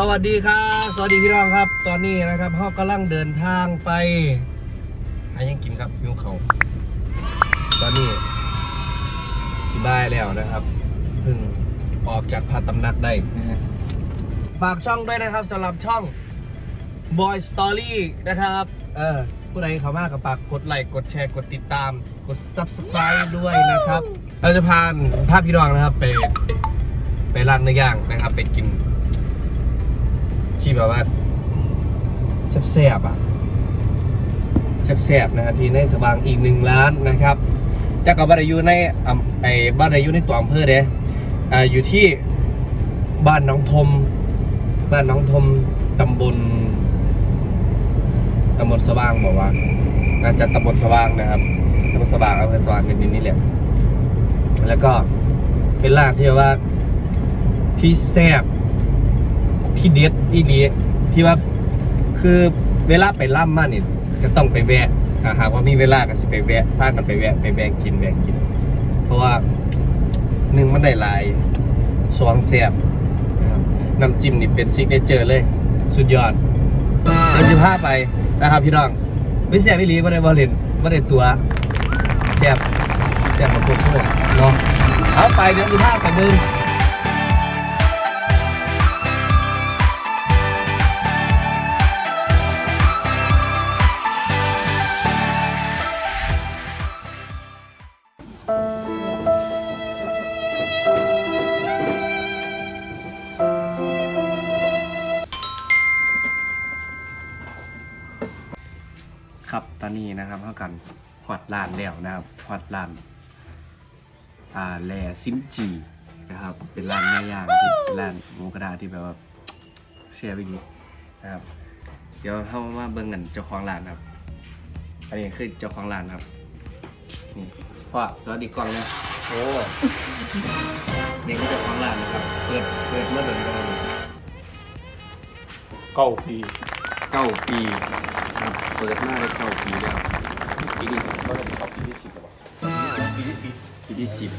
สวัสดีครับ สวัสดีพี่น้องครับ ตอนนี้นะครับเรากำลังเดินทางไปอันยังกินครับหิวเขาตอนนี้สิบายแล้วนะครับเพิ่งออกจากพาตำหนักได้นะฮะฝากช่องด้วยนะครับสำหรับช่อง Boy Story นะครับเออผู้ใดเข้ามากก็ฝากกดไลค์กดแชร์กดติดตาม กด Subscribe ด้วยนะครับ เราจะพาภาพพี่น้องนะครับไปไปร้านเนื้อย่างนะครับ ไปกิน ที่แบบว่าแซ่บๆอะแซ่บๆนะฮะที่ในสว่างอีกหนึ่งล้านนะครับจากกับบ้านอายุในไอ้บ้านอายุในตัวอำเภอเด้ออยู่ที่บ้านน้องทม บ้านน้องทมตำบลตำบลสว่างบอกว่าน่าจะตำบลสว่างนะครับตำบลสว่างอำเภอสว่างเป็นนี่แหละแล้วก็เป็นร้านที่ว่าที่แซ่บ ที่เด็ดที่นี้ที่ว่าคือเวลาไปล่ำมานี่ก็ต้องไปแวะถ้าหากว่ามีเวลาก็สิไปแวะพากันไปแวะไปแวะกินแวะกิน เพราะว่าหนึ่งมันได้หลายสองแซ่บนะครับน้ำจิ้มนี่เป็นซิกเนเจอร์เลย สุดยอดเดี๋ยวจะพาไปนะครับพี่น้องไม่แซ่บไม่รีว่าได้บอลเลนว่าได้ตัวแซ่บแซ่บของผมเลยเนาะเอาไปเดี๋ยวจะพาไปเดิน ครับตอนนี้นะครับเท่ากันฮอดลานแล้วนะครับฮอดลานอ่าแลซิมจีนะครับ เป็นร้านเนื้อย่างที่เป็นร้านหมูกระทะที่แบบว่าเชียร์ไปดีนะครับ เดี๋ยวเข้ามาเบิ่งกันเจ้าของร้านครับ อันนี้คือเจ้าของร้านครับ นี่พ่อสวัสดีกล้องเลยโอ้นี่คือเจ้าของร้านนะครับ เปิดเปิดเมื่อเดือนกันเก้าปี เก้าปีครับ เปิดมาได้เก้าปีแล้วปีที่สิบก็เป็นเก้าปีที่สิบแล้วปีที่สิบปีที่สิบ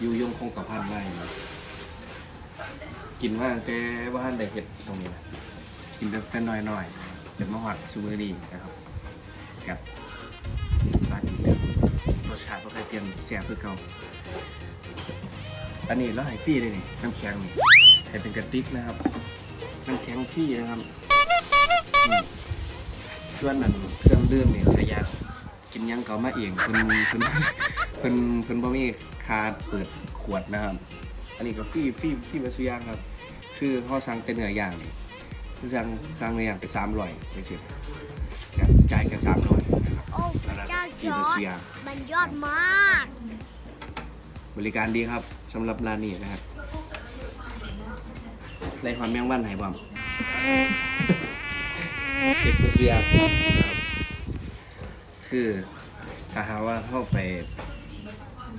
อยู่ยงคงกับพันได้นะกินมาตั้งแต่ว่าท่านได้เห็ดตรงนี้นะกินแต่น้อยๆจนมาหอดซูเปอร์ดีนะครับกับร้านนี้แบบรสชาติก็เคยเปลี่ยนแซ่บคือเก่าอันนี้เราให้ฟรีเลยนี่น้ำแข็งนี่ให้เป็นกระติกนะครับน้ำแข็งฟรีนะครับอืม ส่วนนั้นเครื่องดื่มนี่ขยะกินหยังเก่ามาเองเพิ่นเพิ่นเพิ่นเพิ่นบ่มีคาเปิดขวดนะครับ อันนี้ก็ฟรีฟรีฟรีมาสุอยางครับ คือเฮาสั่งแต่เนื้อย่างนี่คือสั่งสั่งเนื้อย่างไป300ไปสิครับจ่ายแค่300นะครับโอ้พระเจ้าฟรีจอมาร์สุดอยางมันยอดมาก บริการดีครับสำหรับร้านนี้นะครับไรความแมงวันให้บ่ มเก็บมาสุอยงนะครับ คือถ้าหาว่าเข้าไป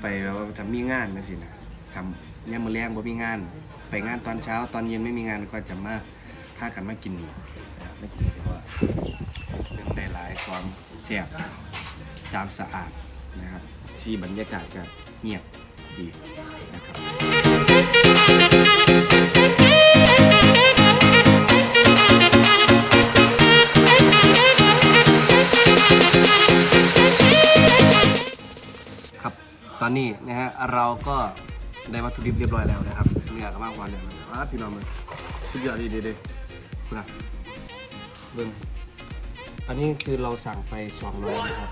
ไปแบบว่าทำมีงานนะสินะทำเนี่ยามมือแรงบ่มีงาน ไปงานตอนเช้า ตอนเย็นไม่มีงานก็จะมาพากันมากินนี่นะครับไม่กินเพราะว่าเรื่องได้หลายความแซ่บสามสะอาดนะครับที่บรรยากาศก็เงียบดีนะครับ ตอนนี้นะฮะเราก็ได้วัตถุดิบเรียบร้อยแล้วนะครับเนื้อก็มากกว่าเนี่ยอะพี่น้องมันสุดยอดดีดีๆคุณนะเบิ้งอันนี้คือเราสั่งไป200นะครับ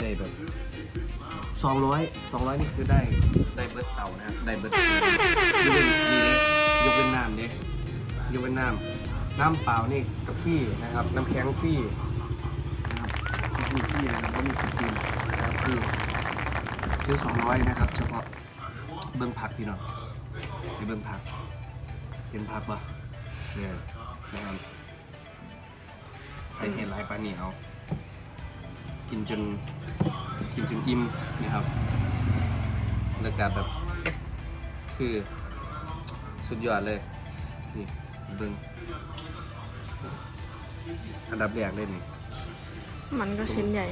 ได้แบบ200 200นี่คือได้ได้เบิร์ดเต่านะได้เบิร์ดยกเว้นนี่เด้ยกเว้นน้ำเด้ยกเว้นน้ำน้ำเปล่านี่กาแฟนะครับน้ำแข็งฟรีนะครับฟรีฟรีนะครับไม่มีสกินนะครับคือ ซื้อ200นะครับ เฉพาะเบิ้งผักพี่น้องไปเบิ้งผักเห็นผักปะเนี่ยนะครับไปเห็นหลายปลาเหนียวกินจนกินจนอิ่มนะครับแล้วก็แบบคือสุดยอดเลยนี่เบิ้งอันดับแรกเลยนี่มันก็ชิ้นใหญ่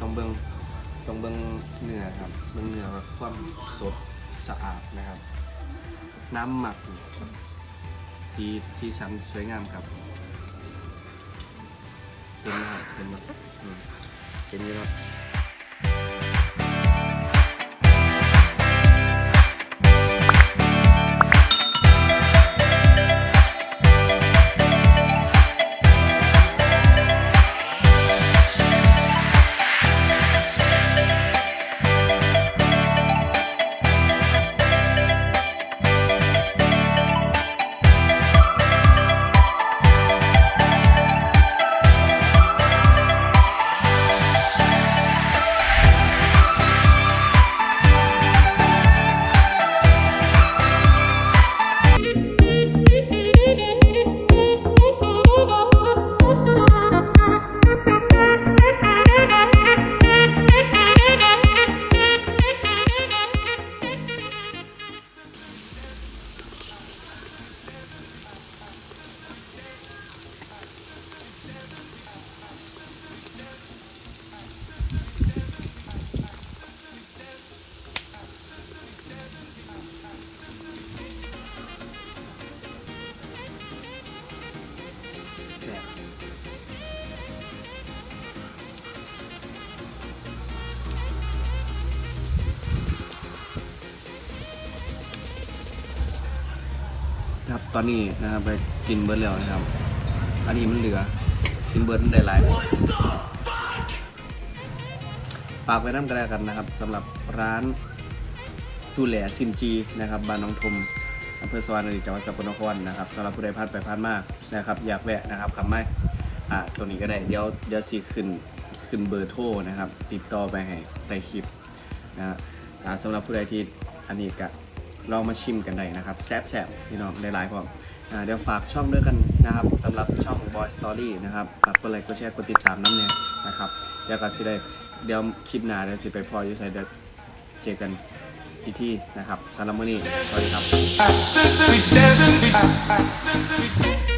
ต้องเบิง ต้องเบิงเนื้อครับเบิงเนื้อแบบความสดสะอาดนะครับ น้ำหมักสีสีสันสวยงามครับเป็นไหมครับเป็นไหมเป็นนะครับ ตอนนี้นะครับไปกินเบิร์ดแล้วนะครับ อันนี้มันเหลือ กินเบิร์ดมันได้หลายฝากไว้น้ำกันแล้วกันนะครับสำหรับร้านตูแหล่ซิมจีนะครับบ้านน้องทมอำเภอสวรรณบุรีจังหวัดสกลนครนะครับสำหรับผู้ใดผ่านไปผ่านมากนะครับ อยากแวะนะครับคำไม่อ่าตัวนี้ก็ได้เดี๋ยวเดี๋ยวสีขึ้นขึ้นเบอร์โทรนะครับ ติดต่อไปให้ใต้คลิปนะฮะสำหรับผู้ใดที่อันนี้ก็ เรามาชิมกันได้นะครับแซ่บแซ่บพี่น้องหลายๆพร้อมเดี๋ยวฝากช่องด้วยกันนะครับสำหรับช่อง Boy Story นะครับฝากกดไลค์กดแชร์กดติดตามน้ำเนี่ยนะครับเดี๋ยวก็สิได้เดี๋ยวคลิปหน้าเดี๋ยวสิไปพออยู่ใส่เดี๋ยวเจอกันที่ที่นะครับสำหรับมื้อนี้สวัสดีครับ